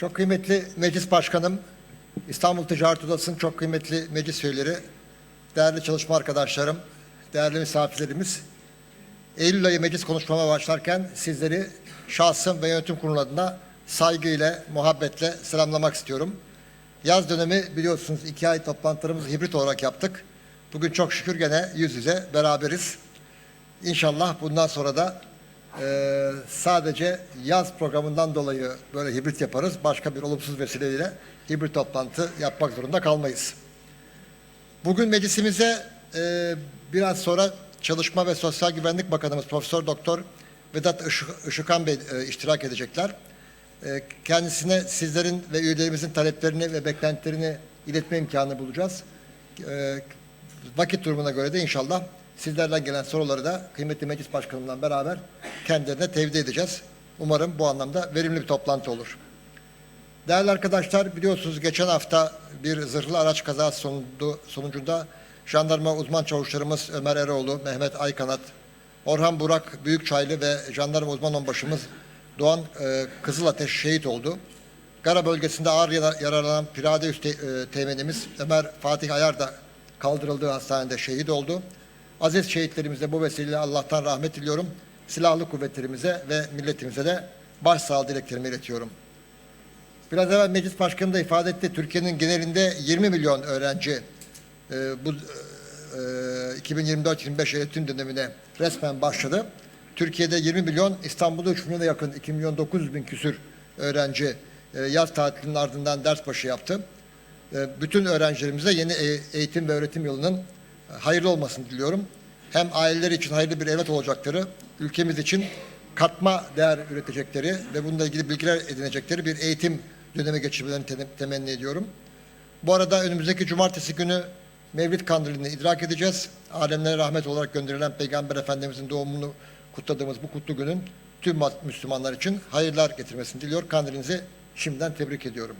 Çok kıymetli meclis başkanım, İstanbul Ticaret Odası'nın çok kıymetli meclis üyeleri, değerli çalışma arkadaşlarım, değerli misafirlerimiz. Eylül ayı meclis konuşmama başlarken sizleri şahsım ve yönetim kurulu adına saygıyla, muhabbetle selamlamak istiyorum. Yaz dönemi biliyorsunuz iki ay toplantılarımızı hibrit olarak yaptık. Bugün çok şükür gene yüz yüze beraberiz. İnşallah bundan sonra da eee, sadece yaz programından dolayı böyle hibrit yaparız. Başka bir olumsuz vesileyle hibrit toplantı yapmak zorunda kalmayız. Bugün meclisimize eee, biraz sonra Çalışma ve Sosyal Güvenlik Bakanımız Profesör Doktor Vedat Işık- Işıkhan Bey eee, iştirak edecekler. Eee, Kendisine sizlerin ve üyelerimizin taleplerini ve beklentilerini iletme imkanı bulacağız. Eee, Vakit durumuna göre de inşallah sizlerden gelen soruları da kıymetli meclis başkanımla beraber kendilerine tevdi edeceğiz. Umarım bu anlamda verimli bir toplantı olur. Değerli arkadaşlar biliyorsunuz geçen hafta bir zırhlı araç kazası sonucu, sonucunda jandarma uzman çavuşlarımız Ömer Eroğlu, Mehmet Aykanat, Orhan Burak Büyükçaylı ve jandarma uzman onbaşımız Doğan e, Kızılateş şehit oldu. Gara bölgesinde ağır yara- yaralanan Pirade Üste e, teğmenimiz Ömer Fatih Ayar da kaldırıldığı hastanede şehit oldu. Aziz şehitlerimize bu vesileyle Allah'tan rahmet diliyorum. Silahlı kuvvetlerimize ve milletimize de başsağlığı dileklerimi iletiyorum. Biraz evvel meclis başkanı da ifade etti. Türkiye'nin genelinde 20 milyon öğrenci e, bu e, 2024-25 eğitim dönemine resmen başladı. Türkiye'de 20 milyon, İstanbul'da 3 milyona yakın 2 milyon 900 bin küsür öğrenci e, yaz tatilinin ardından ders başı yaptı. E, bütün öğrencilerimize yeni e- eğitim ve öğretim yılının e, hayırlı olmasını diliyorum. Hem aileleri için hayırlı bir evlat olacakları, ülkemiz için katma değer üretecekleri ve bununla ilgili bilgiler edinecekleri bir eğitim dönemi geçirmelerini te- temenni ediyorum. Bu arada önümüzdeki cumartesi günü Mevlid Kandili'ni idrak edeceğiz. Alemlere rahmet olarak gönderilen Peygamber Efendimizin doğumunu kutladığımız bu kutlu günün tüm Müslümanlar için hayırlar getirmesini diliyor. Kandilinizi şimdiden tebrik ediyorum.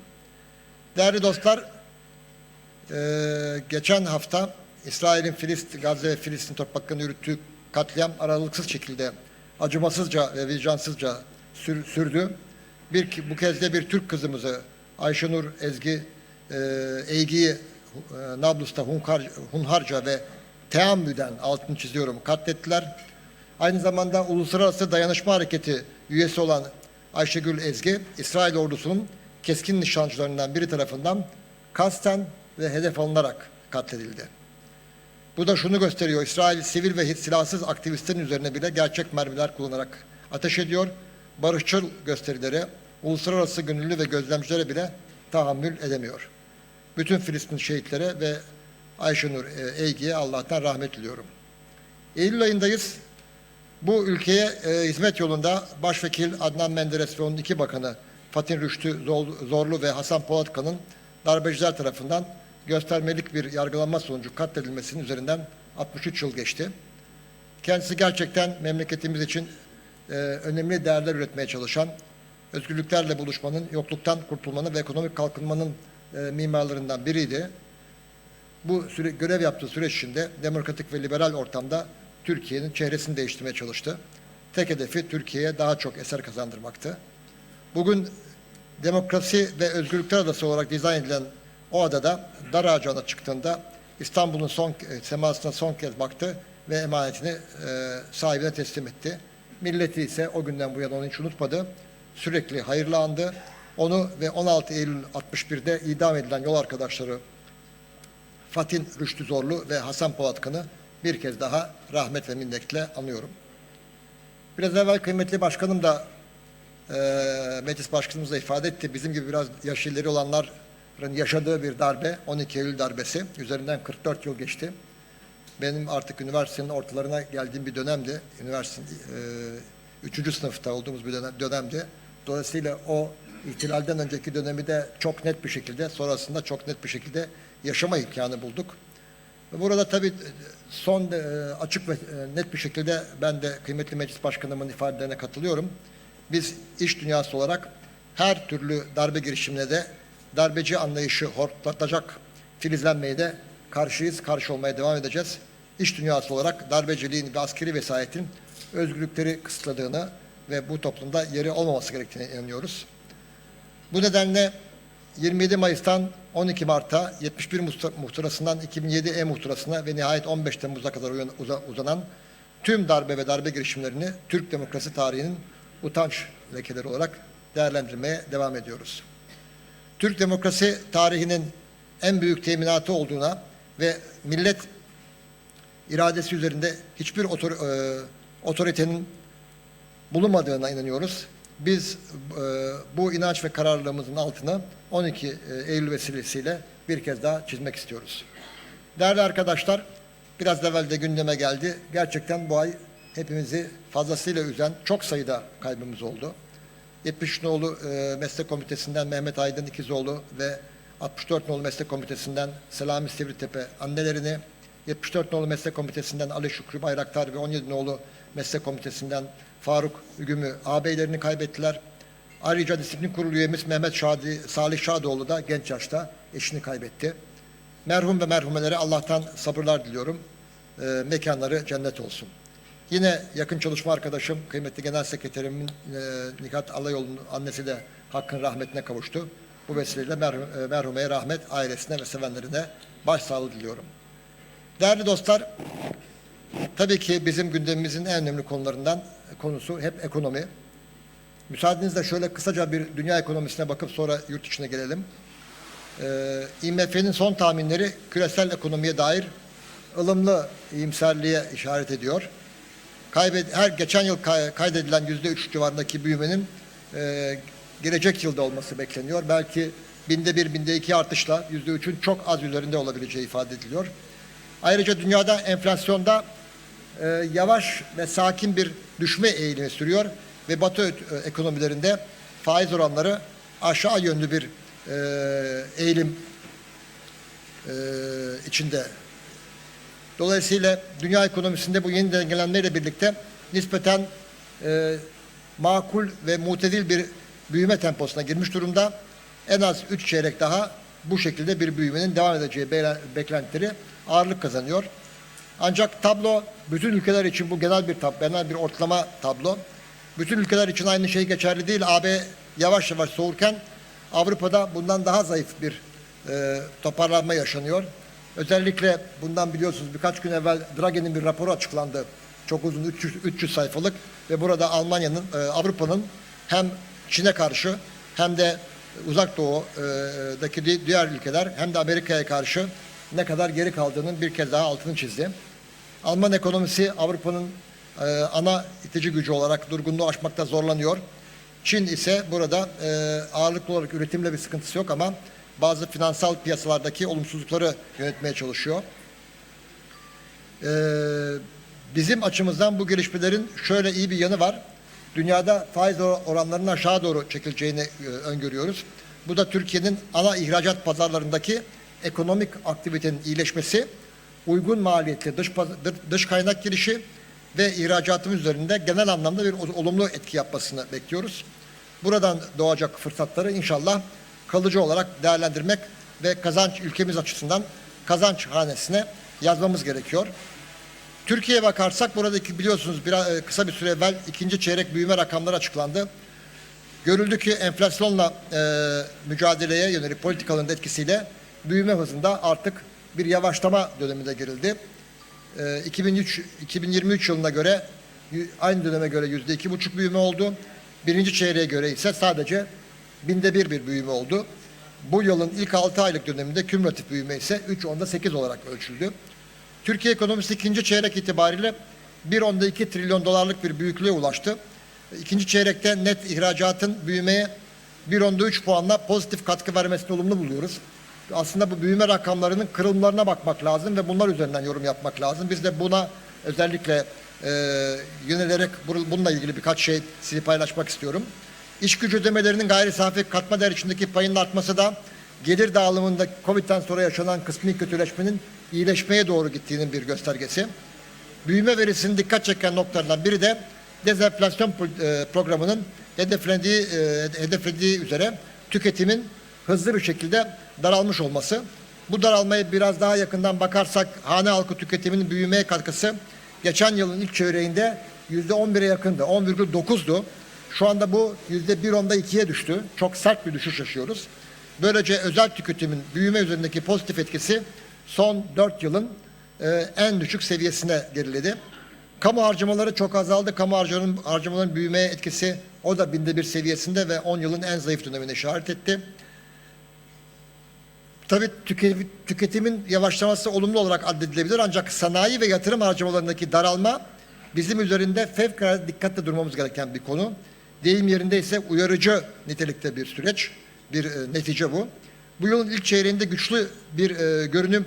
Değerli dostlar, geçen hafta İsrail'in Filistin, Gazze ve Filistin topraklarında yürüttüğü katliam aralıksız şekilde acımasızca ve vicdansızca sür- sürdü. Bir, bu kez de bir Türk kızımızı Ayşenur Ezgi e, Eygi'yi e, Nablus'ta hunkar, hunharca ve teammüden altını çiziyorum katlettiler. Aynı zamanda Uluslararası Dayanışma Hareketi üyesi olan Ayşegül Ezgi, İsrail ordusunun keskin nişancılarından biri tarafından kasten ve hedef alınarak katledildi. Bu da şunu gösteriyor, İsrail sivil ve silahsız aktivistlerin üzerine bile gerçek mermiler kullanarak ateş ediyor. Barışçıl gösterileri, uluslararası gönüllü ve gözlemcilere bile tahammül edemiyor. Bütün Filistin şehitlere ve Ayşenur e, Eygi'ye Allah'tan rahmet diliyorum. Eylül ayındayız. Bu ülkeye e, hizmet yolunda Başvekil Adnan Menderes ve onun iki bakanı Fatih Rüştü Zorlu ve Hasan Polatkan'ın darbeciler tarafından göstermelik bir yargılanma sonucu katledilmesinin üzerinden 63 yıl geçti. Kendisi gerçekten memleketimiz için e, önemli değerler üretmeye çalışan, özgürlüklerle buluşmanın, yokluktan kurtulmanın ve ekonomik kalkınmanın e, mimarlarından biriydi. Bu süre, görev yaptığı süreç içinde demokratik ve liberal ortamda Türkiye'nin çehresini değiştirmeye çalıştı. Tek hedefi Türkiye'ye daha çok eser kazandırmaktı. Bugün demokrasi ve özgürlükler adası olarak dizayn edilen o adada dar ağacı çıktığında İstanbul'un son e, semasına son kez baktı ve emanetini e, sahibine teslim etti. Milleti ise o günden bu yana onu hiç unutmadı. Sürekli hayırlı andı. Onu ve 16 Eylül 61'de idam edilen yol arkadaşları Fatin Rüştü Zorlu ve Hasan Polatkan'ı bir kez daha rahmet ve minnetle anıyorum. Biraz evvel kıymetli başkanım da e, meclis başkanımız da ifade etti. Bizim gibi biraz yaş ileri olanların yaşadığı bir darbe 12 Eylül darbesi. Üzerinden 44 yıl geçti. Benim artık üniversitenin ortalarına geldiğim bir dönemdi. Üniversitenin e, 3. sınıfta olduğumuz bir dönem, dönemdi. Dolayısıyla o ihtilalden önceki dönemi de çok net bir şekilde, sonrasında çok net bir şekilde yaşama imkanı bulduk. Burada tabii son e, açık ve e, net bir şekilde ben de kıymetli meclis başkanımın ifadelerine katılıyorum. Biz iş dünyası olarak her türlü darbe girişimine de darbeci anlayışı hortlatacak filizlenmeye de karşıyız, karşı olmaya devam edeceğiz. İş dünyası olarak darbeciliğin ve askeri vesayetin özgürlükleri kısıtladığını ve bu toplumda yeri olmaması gerektiğine inanıyoruz. Bu nedenle 27 Mayıs'tan 12 Mart'a 71 muhtar- muhtırasından 2007 E muhtırasına ve nihayet 15 Temmuz'a kadar uzanan tüm darbe ve darbe girişimlerini Türk demokrasi tarihinin utanç lekeleri olarak değerlendirmeye devam ediyoruz. Türk demokrasi tarihinin en büyük teminatı olduğuna ve millet iradesi üzerinde hiçbir otor- e, otoritenin bulunmadığına inanıyoruz. Biz e, bu inanç ve kararlılığımızın altını 12 e, Eylül vesilesiyle bir kez daha çizmek istiyoruz. Değerli arkadaşlar, biraz evvel de gündeme geldi. Gerçekten bu ay hepimizi fazlasıyla üzen çok sayıda kaybımız oldu. 70 nolu e, meslek komitesinden Mehmet Aydın İkizoğlu ve 64 nolu meslek komitesinden Selami Sivritepe annelerini, 74 nolu meslek komitesinden Ali Şükrü Bayraktar ve 17 nolu meslek komitesinden Faruk Ügümü ağabeylerini kaybettiler. Ayrıca disiplin kurulu üyemiz Mehmet Şadi, Salih Şadoğlu da genç yaşta eşini kaybetti. Merhum ve merhumelere Allah'tan sabırlar diliyorum. E, mekanları cennet olsun. Yine yakın çalışma arkadaşım, kıymetli genel sekreterimin e, Nihat Alayoğlu'nun annesi de hakkın rahmetine kavuştu. Bu vesileyle merhum, e, merhumeye rahmet, ailesine ve sevenlerine başsağlığı diliyorum. Değerli dostlar, tabii ki bizim gündemimizin en önemli konularından konusu hep ekonomi. Müsaadenizle şöyle kısaca bir dünya ekonomisine bakıp sonra yurt içine gelelim. Ee, IMF'nin son tahminleri küresel ekonomiye dair ılımlı iyimserliğe işaret ediyor. Kaybed her geçen yıl kay- kaydedilen yüzde üç civarındaki büyümenin e, gelecek yılda olması bekleniyor. Belki binde bir, binde iki artışla yüzde üçün çok az üzerinde olabileceği ifade ediliyor. Ayrıca dünyada enflasyonda e, yavaş ve sakin bir düşme eğilimi sürüyor ve Batı e, ekonomilerinde faiz oranları aşağı yönlü bir e, eğilim e, içinde. Dolayısıyla dünya ekonomisinde bu yeni dengelenmeyle birlikte nispeten e, makul ve mutedil bir büyüme temposuna girmiş durumda. En az üç çeyrek daha bu şekilde bir büyümenin devam edeceği be- beklentileri ağırlık kazanıyor. Ancak tablo bütün ülkeler için bu genel bir tab genel bir ortalama tablo. Bütün ülkeler için aynı şey geçerli değil. AB yavaş yavaş soğurken Avrupa'da bundan daha zayıf bir e, toparlanma yaşanıyor. Özellikle bundan biliyorsunuz birkaç gün evvel Draghi'nin bir raporu açıklandı. Çok uzun 300, 300 sayfalık ve burada Almanya'nın, e, Avrupa'nın hem Çin'e karşı hem de Uzak Doğu'daki di- diğer ülkeler hem de Amerika'ya karşı ne kadar geri kaldığının bir kez daha altını çizdi. Alman ekonomisi Avrupa'nın e, ana itici gücü olarak durgunluğu aşmakta zorlanıyor. Çin ise burada e, ağırlıklı olarak üretimle bir sıkıntısı yok ama bazı finansal piyasalardaki olumsuzlukları yönetmeye çalışıyor. E, bizim açımızdan bu gelişmelerin şöyle iyi bir yanı var. Dünyada faiz or- oranlarının aşağı doğru çekileceğini e, öngörüyoruz. Bu da Türkiye'nin ana ihracat pazarlarındaki ekonomik aktivitenin iyileşmesi, uygun maliyetli dış, dış kaynak girişi ve ihracatımız üzerinde genel anlamda bir ol- olumlu etki yapmasını bekliyoruz. Buradan doğacak fırsatları inşallah kalıcı olarak değerlendirmek ve kazanç ülkemiz açısından kazanç hanesine yazmamız gerekiyor. Türkiye'ye bakarsak buradaki biliyorsunuz biraz e, kısa bir süre evvel ikinci çeyrek büyüme rakamları açıklandı. Görüldü ki enflasyonla e, mücadeleye yönelik politikaların etkisiyle büyüme hızında artık bir yavaşlama dönemine girildi. E, 2003 2023 yılına göre aynı döneme göre yüzde iki buçuk büyüme oldu. Birinci çeyreğe göre ise sadece binde bir bir büyüme oldu. Bu yılın ilk altı aylık döneminde kümülatif büyüme ise 3 onda 8 olarak ölçüldü. Türkiye ekonomisi ikinci çeyrek itibariyle 1.2 trilyon dolarlık bir büyüklüğe ulaştı. İkinci çeyrekte net ihracatın büyümeye 1.3 puanla pozitif katkı vermesini olumlu buluyoruz. Aslında bu büyüme rakamlarının kırılımlarına bakmak lazım ve bunlar üzerinden yorum yapmak lazım. Biz de buna özellikle e, yönelerek bu- bununla ilgili birkaç şey sizi paylaşmak istiyorum. İş gücü ödemelerinin gayri safi katma değer içindeki payının artması da gelir dağılımında Covid'den sonra yaşanan kısmi kötüleşmenin iyileşmeye doğru gittiğinin bir göstergesi. Büyüme verisinin dikkat çeken noktalarından biri de dezenflasyon e, programının hedeflediği, e, hedeflediği üzere tüketimin hızlı bir şekilde daralmış olması. Bu daralmayı biraz daha yakından bakarsak hane halkı tüketiminin büyümeye katkısı geçen yılın ilk çeyreğinde yüzde 11'e yakındı. 10,9'du. Şu anda bu yüzde bir onda ikiye düştü. Çok sert bir düşüş yaşıyoruz. Böylece özel tüketimin büyüme üzerindeki pozitif etkisi son 4 yılın e, en düşük seviyesine geriledi. Kamu harcamaları çok azaldı. Kamu harcamaların, harcamaların büyümeye etkisi o da binde bir seviyesinde ve 10 yılın en zayıf dönemine işaret etti. Tabii tüke- tüketimin yavaşlaması olumlu olarak addedilebilir ancak sanayi ve yatırım harcamalarındaki daralma bizim üzerinde fevkalade dikkatle durmamız gereken bir konu. Deyim yerinde ise uyarıcı nitelikte bir süreç, bir e, netice bu. Bu yılın ilk çeyreğinde güçlü bir e, görünüm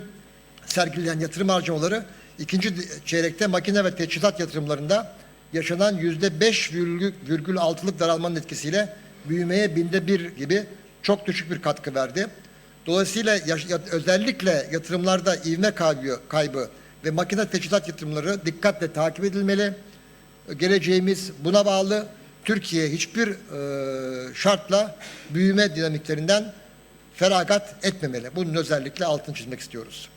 sergileyen yatırım harcamaları ikinci çeyrekte makine ve teçhizat yatırımlarında yaşanan yüzde beş virgül altılık daralmanın etkisiyle büyümeye binde bir gibi çok düşük bir katkı verdi. Dolayısıyla yaş- ya- özellikle yatırımlarda ivme kaybı, kaybı ve makine teçhizat yatırımları dikkatle takip edilmeli. Geleceğimiz buna bağlı. Türkiye hiçbir e, şartla büyüme dinamiklerinden feragat etmemeli. Bunun özellikle altını çizmek istiyoruz.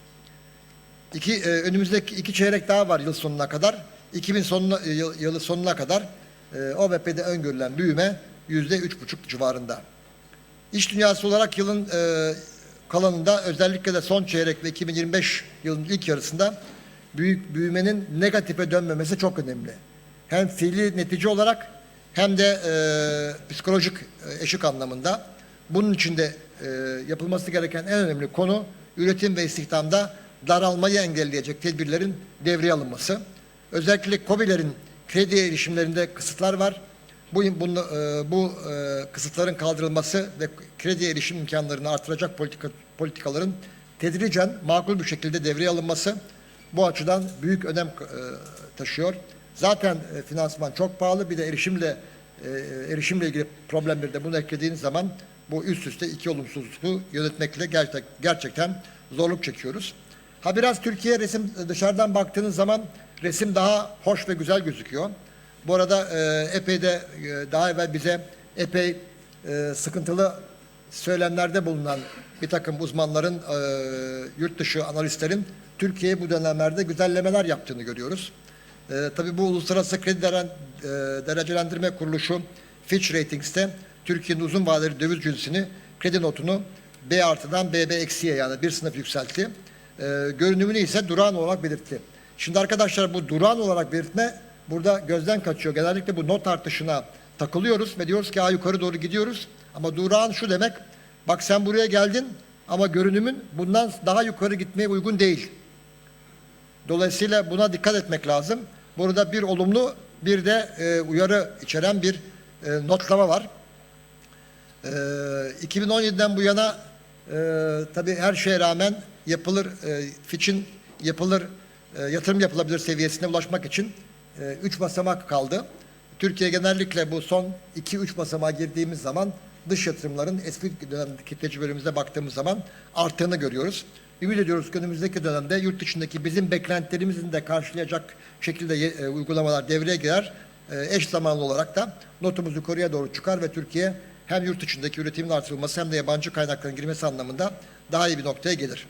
İki, e, önümüzdeki iki çeyrek daha var yıl sonuna kadar. 2000 sonuna, e, yıl, yılı sonuna kadar e, OVP'de öngörülen büyüme yüzde üç buçuk civarında. İş dünyası olarak yılın e, kalanında özellikle de son çeyrek ve 2025 yılının ilk yarısında büyük büyümenin negatife dönmemesi çok önemli. Hem fiili netice olarak hem de e, psikolojik e, eşik anlamında. Bunun için de e, yapılması gereken en önemli konu üretim ve istihdamda daralmayı engelleyecek tedbirlerin devreye alınması. Özellikle KOBİ'lerin kredi erişimlerinde kısıtlar var. Bu, bunu, e, bu e, kısıtların kaldırılması ve kredi erişim imkanlarını artıracak politika, politikaların tedricen makul bir şekilde devreye alınması bu açıdan büyük önem e, taşıyor. Zaten e, finansman çok pahalı bir de erişimle e, erişimle ilgili problemleri de bunu eklediğiniz zaman bu üst üste iki olumsuzluğu yönetmekle gerçek, gerçekten zorluk çekiyoruz. Ha biraz Türkiye resim dışarıdan baktığınız zaman resim daha hoş ve güzel gözüküyor. Bu arada e, epey de e, daha evvel bize epey e, sıkıntılı söylemlerde bulunan bir takım uzmanların, e, yurt dışı analistlerin Türkiye'ye bu dönemlerde güzellemeler yaptığını görüyoruz. E, tabii bu Uluslararası Kredi Deren- e, Derecelendirme Kuruluşu Fitch Ratings'te Türkiye'nin uzun vadeli döviz cinsini kredi notunu B artıdan BB eksiye yani bir sınıf yükseltti. E, görünümünü ise durağan olarak belirtti. Şimdi arkadaşlar bu durağan olarak belirtme burada gözden kaçıyor. Genellikle bu not artışına takılıyoruz ve diyoruz ki yukarı doğru gidiyoruz. Ama durağan şu demek, bak sen buraya geldin ama görünümün bundan daha yukarı gitmeye uygun değil. Dolayısıyla buna dikkat etmek lazım. Burada bir olumlu bir de e, uyarı içeren bir e, notlama var. E, 2017'den bu yana e, tabii her şeye rağmen yapılır, e, Fitch'in yapılır, e, yatırım yapılabilir seviyesine ulaşmak için 3 basamak kaldı. Türkiye genellikle bu son 2-3 basamağa girdiğimiz zaman dış yatırımların eski dönemdeki tecrübelerimize baktığımız zaman arttığını görüyoruz. Ümit ediyoruz ki önümüzdeki dönemde yurt dışındaki bizim beklentilerimizin de karşılayacak şekilde e, uygulamalar devreye girer. E, eş zamanlı olarak da notumuz yukarıya doğru çıkar ve Türkiye hem yurt içindeki üretimin artırılması hem de yabancı kaynakların girmesi anlamında daha iyi bir noktaya gelir.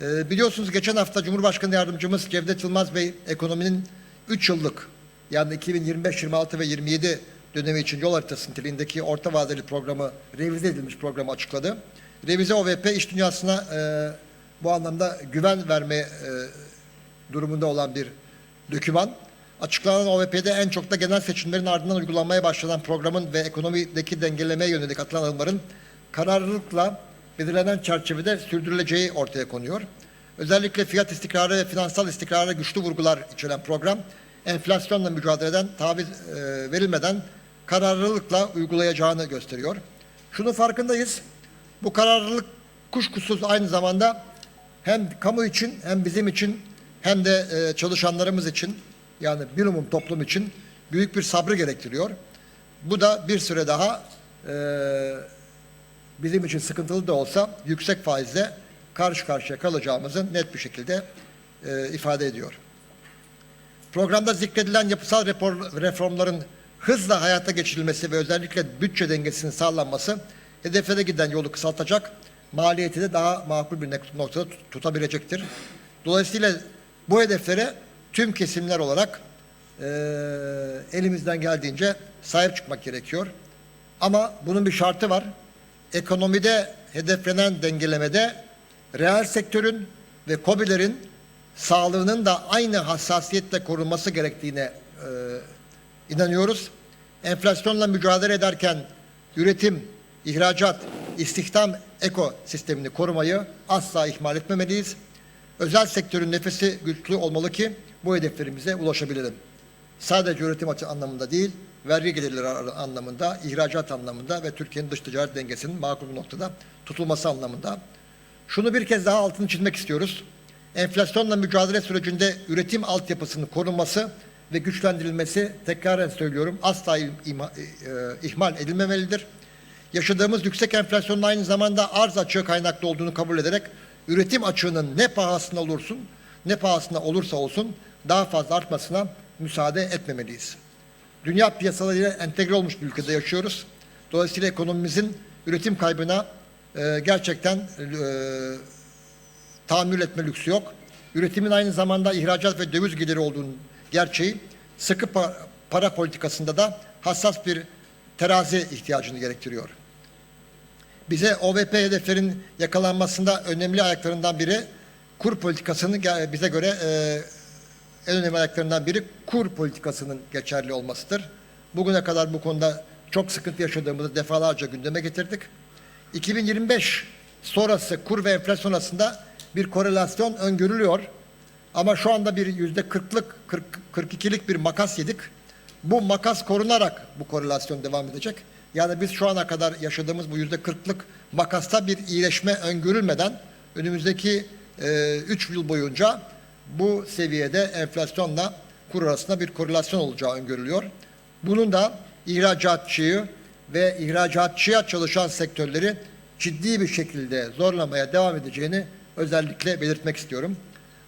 E, biliyorsunuz geçen hafta Cumhurbaşkanı Yardımcımız Cevdet Yılmaz Bey ekonominin 3 yıllık yani 2025, 26 ve 27 dönemi için yol haritası niteliğindeki orta vadeli programı, revize edilmiş programı açıkladı. Revize OVP iş dünyasına e, bu anlamda güven verme e, durumunda olan bir döküman. Açıklanan OVP'de en çok da genel seçimlerin ardından uygulanmaya başlanan programın ve ekonomideki dengelemeye yönelik atılan adımların kararlılıkla belirlenen çerçevede sürdürüleceği ortaya konuyor. Özellikle fiyat istikrarı ve finansal istikrara güçlü vurgular içeren program, enflasyonla mücadeleden taviz e, verilmeden kararlılıkla uygulayacağını gösteriyor. Şunun farkındayız. Bu kararlılık kuşkusuz aynı zamanda hem kamu için hem bizim için hem de e, çalışanlarımız için yani bir umum toplum için büyük bir sabrı gerektiriyor. Bu da bir süre daha e, bizim için sıkıntılı da olsa yüksek faizle karşı karşıya kalacağımızı net bir şekilde e, ifade ediyor. Programda zikredilen yapısal reformların hızla hayata geçirilmesi ve özellikle bütçe dengesinin sağlanması hedeflere giden yolu kısaltacak, maliyeti de daha makul bir noktada tut- tutabilecektir. Dolayısıyla bu hedeflere tüm kesimler olarak e, elimizden geldiğince sahip çıkmak gerekiyor. Ama bunun bir şartı var. Ekonomide hedeflenen dengelemede reel sektörün ve KOBİ'lerin sağlığının da aynı hassasiyetle korunması gerektiğine e, inanıyoruz. Enflasyonla mücadele ederken üretim, ihracat, istihdam ekosistemini korumayı asla ihmal etmemeliyiz. Özel sektörün nefesi güçlü olmalı ki bu hedeflerimize ulaşabilelim. Sadece üretim açı anlamında değil, vergi gelirleri anlamında, ihracat anlamında ve Türkiye'nin dış ticaret dengesinin makul bir noktada tutulması anlamında. Şunu bir kez daha altını çizmek istiyoruz. Enflasyonla mücadele sürecinde üretim altyapısının korunması ve güçlendirilmesi tekraren söylüyorum asla e, e, ihmal edilmemelidir. Yaşadığımız yüksek enflasyonun aynı zamanda arz açığı kaynaklı olduğunu kabul ederek üretim açığının ne pahasına olursun ne pahasına olursa olsun daha fazla artmasına müsaade etmemeliyiz. Dünya piyasalarıyla entegre olmuş bir ülkede yaşıyoruz. Dolayısıyla ekonomimizin üretim kaybına e, gerçekten e, tahammül etme lüksü yok. Üretimin aynı zamanda ihracat ve döviz geliri olduğunun gerçeği sıkı pa- para politikasında da hassas bir terazi ihtiyacını gerektiriyor. Bize OVP hedeflerin yakalanmasında önemli ayaklarından biri kur politikasının ge- bize göre e, en önemli ayaklarından biri kur politikasının geçerli olmasıdır. Bugüne kadar bu konuda çok sıkıntı yaşadığımızı defalarca gündeme getirdik. 2025 sonrası kur ve enflasyon arasında bir korelasyon öngörülüyor. Ama şu anda bir yüzde kırklık, 40, 42'lik bir makas yedik. Bu makas korunarak bu korelasyon devam edecek. Yani biz şu ana kadar yaşadığımız bu yüzde kırklık makasta bir iyileşme öngörülmeden önümüzdeki 3 yıl boyunca bu seviyede enflasyonla kur arasında bir korelasyon olacağı öngörülüyor. Bunun da ihracatçıyı ve ihracatçıya çalışan sektörleri ciddi bir şekilde zorlamaya devam edeceğini özellikle belirtmek istiyorum.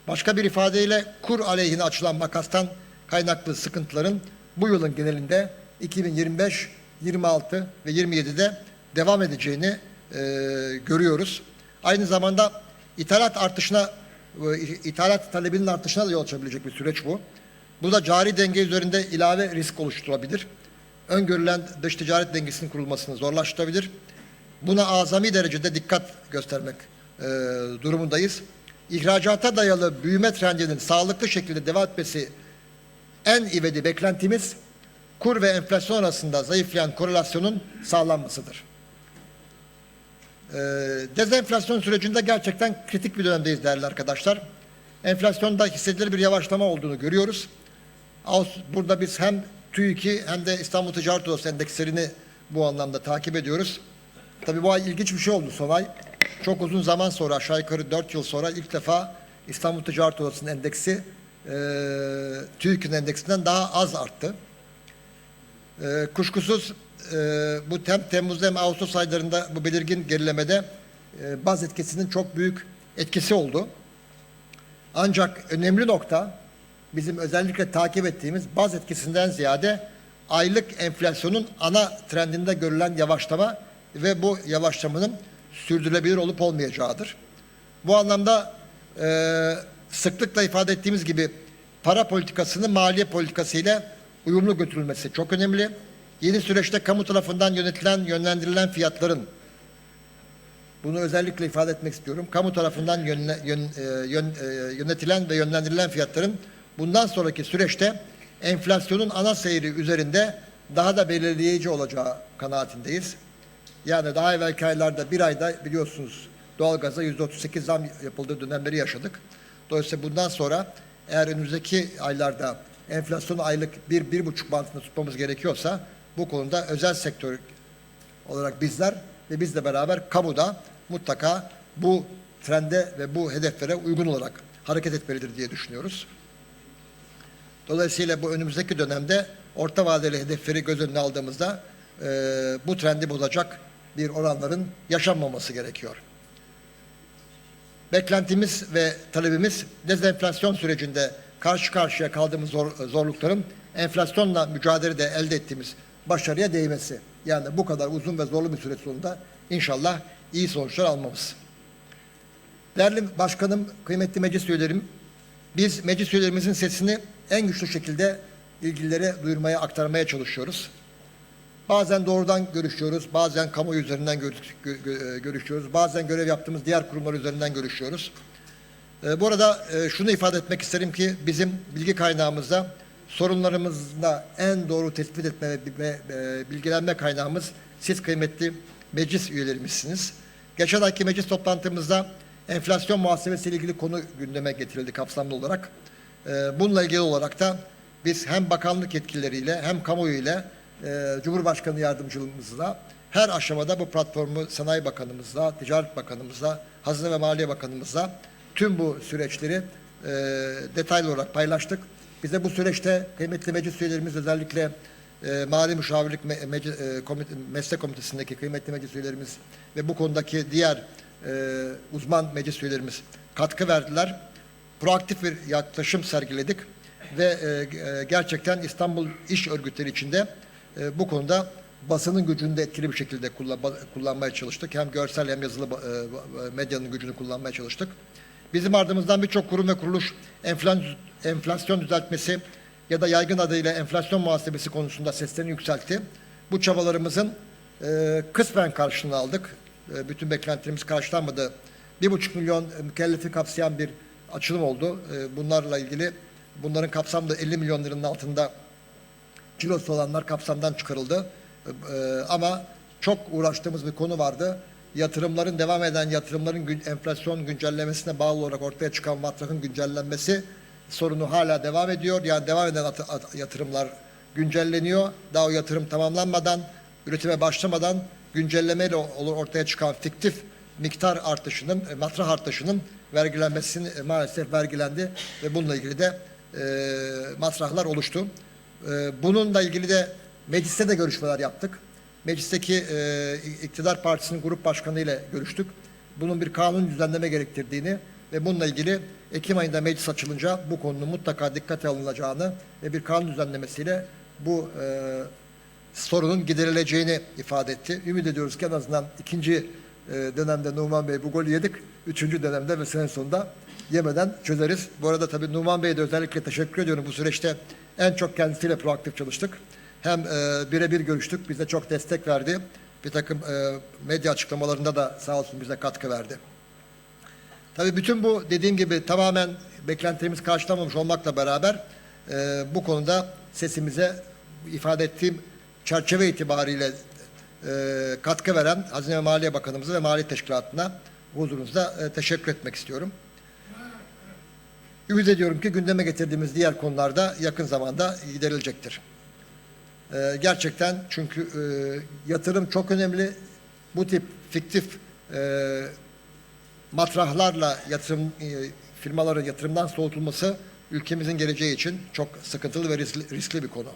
Başka bir ifadeyle kur aleyhine açılan makastan kaynaklı sıkıntıların bu yılın genelinde 2025, 26 ve 27'de devam edeceğini e, görüyoruz. Aynı zamanda ithalat artışına, e, ithalat talebinin artışına da yol açabilecek bir süreç bu. Bu da cari denge üzerinde ilave risk oluşturabilir. Öngörülen dış ticaret dengesinin kurulmasını zorlaştırabilir. Buna azami derecede dikkat göstermek e, durumundayız. İhracata dayalı büyüme trendinin sağlıklı şekilde devam etmesi en ivedi beklentimiz kur ve enflasyon arasında zayıflayan korelasyonun sağlanmasıdır. Ee, dezenflasyon sürecinde gerçekten kritik bir dönemdeyiz değerli arkadaşlar. Enflasyonda hissedilir bir yavaşlama olduğunu görüyoruz. Burada biz hem TÜİK'i hem de İstanbul Ticaret Odası endekslerini bu anlamda takip ediyoruz. Tabii bu ay ilginç bir şey oldu son ay. Çok uzun zaman sonra aşağı yukarı 4 yıl sonra ilk defa İstanbul Ticaret Odası'nın endeksi e, TÜİK'in endeksinden daha az arttı. E, kuşkusuz e, bu hem Temmuz hem Ağustos aylarında bu belirgin gerilemede e, baz etkisinin çok büyük etkisi oldu. Ancak önemli nokta bizim özellikle takip ettiğimiz baz etkisinden ziyade aylık enflasyonun ana trendinde görülen yavaşlama ve bu yavaşlamanın sürdürülebilir olup olmayacağıdır. Bu anlamda e, sıklıkla ifade ettiğimiz gibi para politikasının maliye politikası ile uyumlu götürülmesi çok önemli. Yeni süreçte kamu tarafından yönetilen, yönlendirilen fiyatların bunu özellikle ifade etmek istiyorum. Kamu tarafından yönle- yön- e, yön- e, yönetilen ve yönlendirilen fiyatların bundan sonraki süreçte enflasyonun ana seyri üzerinde daha da belirleyici olacağı kanaatindeyiz. Yani daha evvelki aylarda bir ayda biliyorsunuz doğalgaza yüzde 38 zam yapıldığı dönemleri yaşadık. Dolayısıyla bundan sonra eğer önümüzdeki aylarda enflasyonu aylık bir, bir buçuk bantında tutmamız gerekiyorsa bu konuda özel sektör olarak bizler ve bizle beraber kamuda mutlaka bu trende ve bu hedeflere uygun olarak hareket etmelidir diye düşünüyoruz. Dolayısıyla bu önümüzdeki dönemde orta vadeli hedefleri göz önüne aldığımızda e, bu trendi bozacak bir oranların yaşanmaması gerekiyor. Beklentimiz ve talebimiz dezenflasyon sürecinde karşı karşıya kaldığımız zor- zorlukların enflasyonla mücadelede elde ettiğimiz başarıya değmesi. Yani bu kadar uzun ve zorlu bir süreç sonunda inşallah iyi sonuçlar almamız. Değerli başkanım, kıymetli meclis üyelerim, biz meclis üyelerimizin sesini en güçlü şekilde ilgililere duyurmaya, aktarmaya çalışıyoruz. Bazen doğrudan görüşüyoruz, bazen kamuoyu üzerinden görüş- gö- gö- görüşüyoruz, bazen görev yaptığımız diğer kurumlar üzerinden görüşüyoruz. E, Bu arada e, şunu ifade etmek isterim ki bizim bilgi kaynağımızda sorunlarımızda en doğru tespit etme ve e, bilgilenme kaynağımız siz kıymetli meclis üyelerimizsiniz. Geçen ayki meclis toplantımızda enflasyon muhasebesi ile ilgili konu gündeme getirildi kapsamlı olarak. E, Bununla ilgili olarak da biz hem bakanlık yetkilileriyle hem kamuoyu ile e, Cumhurbaşkanı yardımcılığımızla her aşamada bu platformu Sanayi Bakanımızla, Ticaret Bakanımızla, Hazine ve Maliye Bakanımızla tüm bu süreçleri e, detaylı olarak paylaştık. Bize bu süreçte kıymetli meclis üyelerimiz özellikle e, Mali Müşavirlik Me- Mece- Komite- Meslek Komitesi'ndeki kıymetli meclis üyelerimiz ve bu konudaki diğer e, uzman meclis üyelerimiz katkı verdiler. Proaktif bir yaklaşım sergiledik ve e, e, gerçekten İstanbul İş Örgütleri içinde e, bu konuda basının gücünü de etkili bir şekilde kullan- kullanmaya çalıştık. Hem görsel hem yazılı e, medyanın gücünü kullanmaya çalıştık. Bizim ardımızdan birçok kurum ve kuruluş enflasyon, düzeltmesi ya da yaygın adıyla enflasyon muhasebesi konusunda seslerini yükseltti. Bu çabalarımızın e, kısmen karşılığını aldık. E, bütün beklentilerimiz karşılanmadı. Bir buçuk milyon mükellefi kapsayan bir açılım oldu. E, bunlarla ilgili bunların kapsamda 50 milyon liranın altında cirosu olanlar kapsamdan çıkarıldı. Ee, ama çok uğraştığımız bir konu vardı. Yatırımların devam eden yatırımların gün, enflasyon güncellemesine bağlı olarak ortaya çıkan matrafın güncellenmesi sorunu hala devam ediyor. Yani devam eden at- at- yatırımlar güncelleniyor. Daha o yatırım tamamlanmadan, üretime başlamadan güncellemeyle o- ortaya çıkan fiktif miktar artışının, e, matrah artışının vergilenmesini e, maalesef vergilendi ve bununla ilgili de e, matrahlar oluştu. E, bununla ilgili de mecliste de görüşmeler yaptık. Meclisteki e, iktidar partisinin grup başkanı ile görüştük. Bunun bir kanun düzenleme gerektirdiğini ve bununla ilgili Ekim ayında meclis açılınca bu konunun mutlaka dikkate alınacağını ve bir kanun düzenlemesiyle bu e, sorunun giderileceğini ifade etti. Ümit ediyoruz ki en azından ikinci e, dönemde Numan Bey bu golü yedik. Üçüncü dönemde ve sene sonunda yemeden çözeriz. Bu arada tabii Numan Bey'e de özellikle teşekkür ediyorum. Bu süreçte en çok kendisiyle proaktif çalıştık. Hem e, birebir görüştük, bize çok destek verdi. Bir takım e, medya açıklamalarında da sağ olsun bize katkı verdi. Tabii bütün bu dediğim gibi tamamen beklentilerimiz karşılamamış olmakla beraber e, bu konuda sesimize ifade ettiğim çerçeve itibariyle e, katkı veren Hazine ve Maliye Bakanımıza ve Mali Teşkilatı'na huzurunuzda e, teşekkür etmek istiyorum. Ümit ediyorum ki gündeme getirdiğimiz diğer konularda yakın zamanda giderilecektir. E, gerçekten çünkü e, yatırım çok önemli. Bu tip fiktif e, matrahlarla yatırım e, firmaların yatırımdan soğutulması ülkemizin geleceği için çok sıkıntılı ve riskli, riskli bir konu.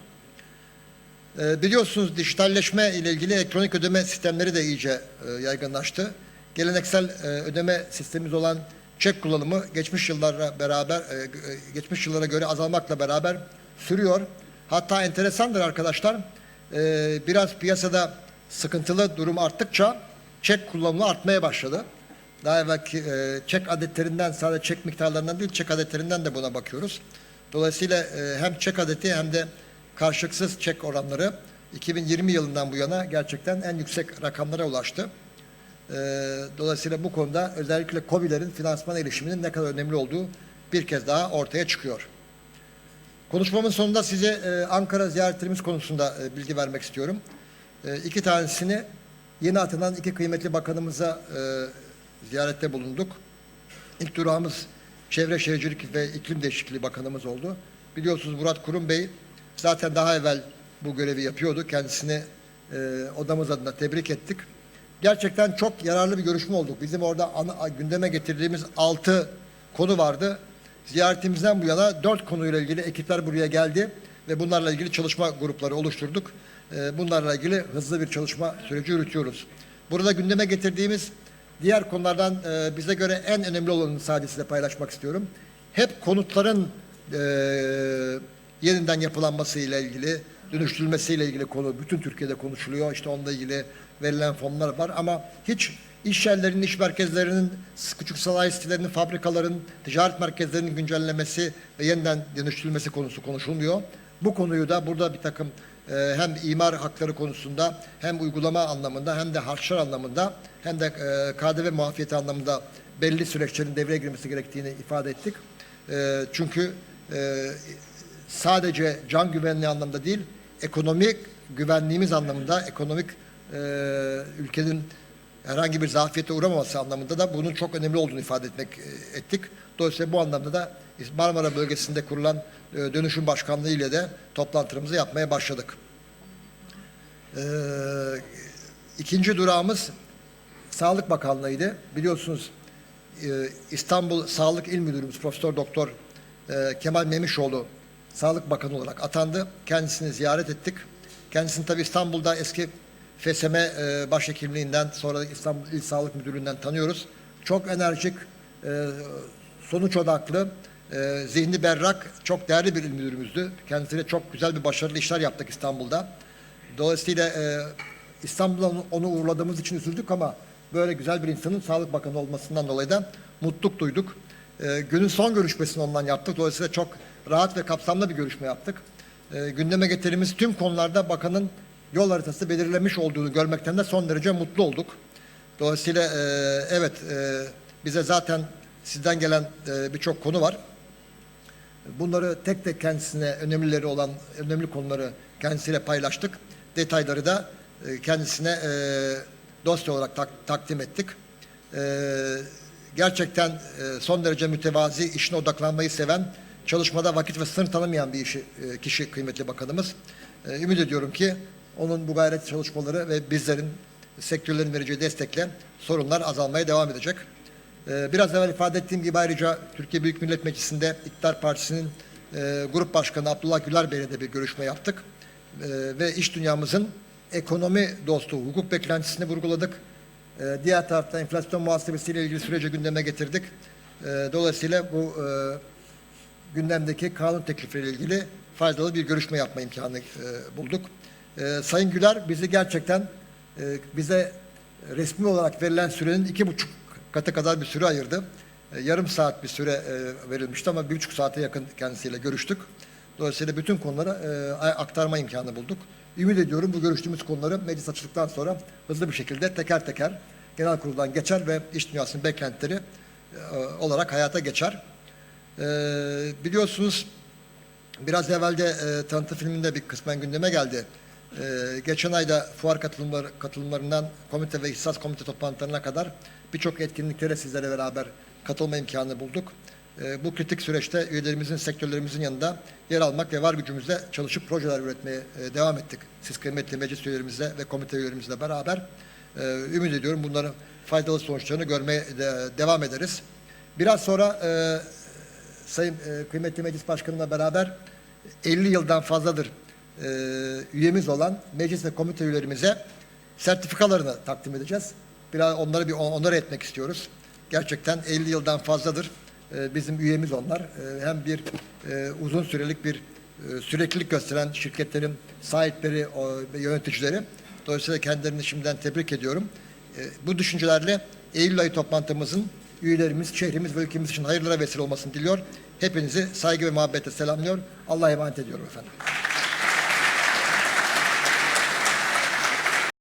E, biliyorsunuz dijitalleşme ile ilgili elektronik ödeme sistemleri de iyice e, yaygınlaştı. Geleneksel e, ödeme sistemimiz olan çek kullanımı geçmiş yıllara beraber e, e, geçmiş yıllara göre azalmakla beraber sürüyor. Hatta enteresandır arkadaşlar. e, biraz piyasada sıkıntılı durum arttıkça çek kullanımı artmaya başladı. Daha evvelki e, çek adetlerinden sadece çek miktarlarından değil çek adetlerinden de buna bakıyoruz. Dolayısıyla e, hem çek adeti hem de karşılıksız çek oranları 2020 yılından bu yana gerçekten en yüksek rakamlara ulaştı. Dolayısıyla bu konuda özellikle COBİ'lerin finansman erişiminin ne kadar önemli olduğu bir kez daha ortaya çıkıyor. Konuşmamın sonunda size e, Ankara ziyaretlerimiz konusunda e, bilgi vermek istiyorum. E, iki tanesini yeni atanan iki kıymetli bakanımıza e, ziyarette bulunduk. İlk durağımız Çevre Şehircilik ve İklim Değişikliği Bakanımız oldu. Biliyorsunuz Murat Kurum Bey zaten daha evvel bu görevi yapıyordu. Kendisini e, odamız adına tebrik ettik. Gerçekten çok yararlı bir görüşme olduk. Bizim orada ana, gündeme getirdiğimiz altı konu vardı. Ziyaretimizden bu yana dört konuyla ilgili ekipler buraya geldi ve bunlarla ilgili çalışma grupları oluşturduk. E, bunlarla ilgili hızlı bir çalışma süreci yürütüyoruz. Burada gündeme getirdiğimiz diğer konulardan e, bize göre en önemli olanını sadece size paylaşmak istiyorum. Hep konutların e, yeniden yapılanması ile ilgili, dönüştürülmesiyle ilgili konu bütün Türkiye'de konuşuluyor. İşte onunla ilgili verilen fonlar var ama hiç iş yerlerinin, iş merkezlerinin, küçük sanayi sitelerinin, fabrikaların, ticaret merkezlerinin güncellemesi ve yeniden dönüştürülmesi konusu konuşulmuyor. Bu konuyu da burada bir takım e, hem imar hakları konusunda hem uygulama anlamında hem de harçlar anlamında hem de e, KDV muafiyeti anlamında belli süreçlerin devreye girmesi gerektiğini ifade ettik. E, çünkü e, sadece can güvenliği anlamda değil, ekonomik güvenliğimiz anlamında, ekonomik e, ülkenin herhangi bir zafiyete uğramaması anlamında da bunun çok önemli olduğunu ifade etmek e, ettik. Dolayısıyla bu anlamda da Marmara bölgesinde kurulan e, dönüşüm başkanlığı ile de toplantılarımızı yapmaya başladık. E, ikinci durağımız Sağlık Bakanlığı'ydı. Biliyorsunuz e, İstanbul Sağlık İl Müdürümüz Profesör Doktor Kemal Memişoğlu Sağlık Bakanı olarak atandı. Kendisini ziyaret ettik. Kendisini tabii İstanbul'da eski FSM e, başhekimliğinden sonra İstanbul İl Sağlık Müdürlüğü'nden tanıyoruz. Çok enerjik, e, sonuç odaklı, e, zihni berrak, çok değerli bir il müdürümüzdü. Kendisiyle çok güzel bir başarılı işler yaptık İstanbul'da. Dolayısıyla e, İstanbul'da onu- uğurladığımız için üzüldük ama böyle güzel bir insanın Sağlık Bakanı olmasından dolayı da mutluluk duyduk. E, günün son görüşmesini ondan yaptık. Dolayısıyla çok rahat ve kapsamlı bir görüşme yaptık. Gündeme getirdiğimiz tüm konularda bakanın yol haritası belirlemiş olduğunu görmekten de son derece mutlu olduk. Dolayısıyla e, evet e, bize zaten sizden gelen e, birçok konu var. Bunları tek tek kendisine önemlileri olan önemli konuları kendisiyle paylaştık. Detayları da e, kendisine e, dosya olarak tak- takdim ettik. E, gerçekten e, son derece mütevazi, işine odaklanmayı seven, çalışmada vakit ve sınır tanımayan bir işi, e, kişi kıymetli bakanımız. E, ümit ediyorum ki onun bu gayret çalışmaları ve bizlerin sektörlerin vereceği destekle sorunlar azalmaya devam edecek. Ee, Biraz evvel ifade ettiğim gibi ayrıca Türkiye Büyük Millet Meclisi'nde İktidar Partisi'nin e, Grup Başkanı Abdullah Güler Bey'le de bir görüşme yaptık. E, ve iş dünyamızın ekonomi dostu hukuk beklentisini vurguladık. E, diğer taraftan enflasyon muhasebesiyle ilgili süreci gündeme getirdik. Dolayısıyla bu e, gündemdeki kanun teklifleriyle ilgili faydalı bir görüşme yapma imkanı e, bulduk. E, Sayın Güler bizi gerçekten e, bize resmi olarak verilen sürenin iki buçuk katı kadar bir süre ayırdı. E, yarım saat bir süre e, verilmişti ama bir buçuk saate yakın kendisiyle görüştük. Dolayısıyla bütün konuları e, aktarma imkanı bulduk. Ümit ediyorum bu görüştüğümüz konuları meclis açıldıktan sonra hızlı bir şekilde teker teker genel kuruldan geçer ve iş dünyasının beklentileri e, olarak hayata geçer. Ee, biliyorsunuz biraz evvel de e, tanıtım filminde bir kısmen gündeme geldi. Ee, geçen ayda fuar katılımları, katılımlarından komite ve ihsas komite toplantılarına kadar birçok etkinliklere sizlere beraber katılma imkanı bulduk. Ee, bu kritik süreçte üyelerimizin, sektörlerimizin yanında yer almak ve var gücümüzle çalışıp projeler üretmeye e, devam ettik. Siz kıymetli meclis üyelerimizle ve komite üyelerimizle beraber. Ee, ümit ediyorum bunların faydalı sonuçlarını görmeye de, devam ederiz. Biraz sonra e, Sayın e, kıymetli meclis başkanımla beraber 50 yıldan fazladır e, üyemiz olan meclis ve komite üyelerimize sertifikalarını takdim edeceğiz. Biraz onları bir on- onore etmek istiyoruz. Gerçekten 50 yıldan fazladır e, bizim üyemiz onlar. E, hem bir e, uzun sürelik bir e, süreklilik gösteren şirketlerin sahipleri ve yöneticileri. Dolayısıyla kendilerini şimdiden tebrik ediyorum. E, bu düşüncelerle Eylül ayı toplantımızın üyelerimiz, şehrimiz ve ülkemiz için hayırlara vesile olmasını diliyor. Hepinizi saygı ve muhabbetle selamlıyor. Allah'a emanet ediyorum efendim.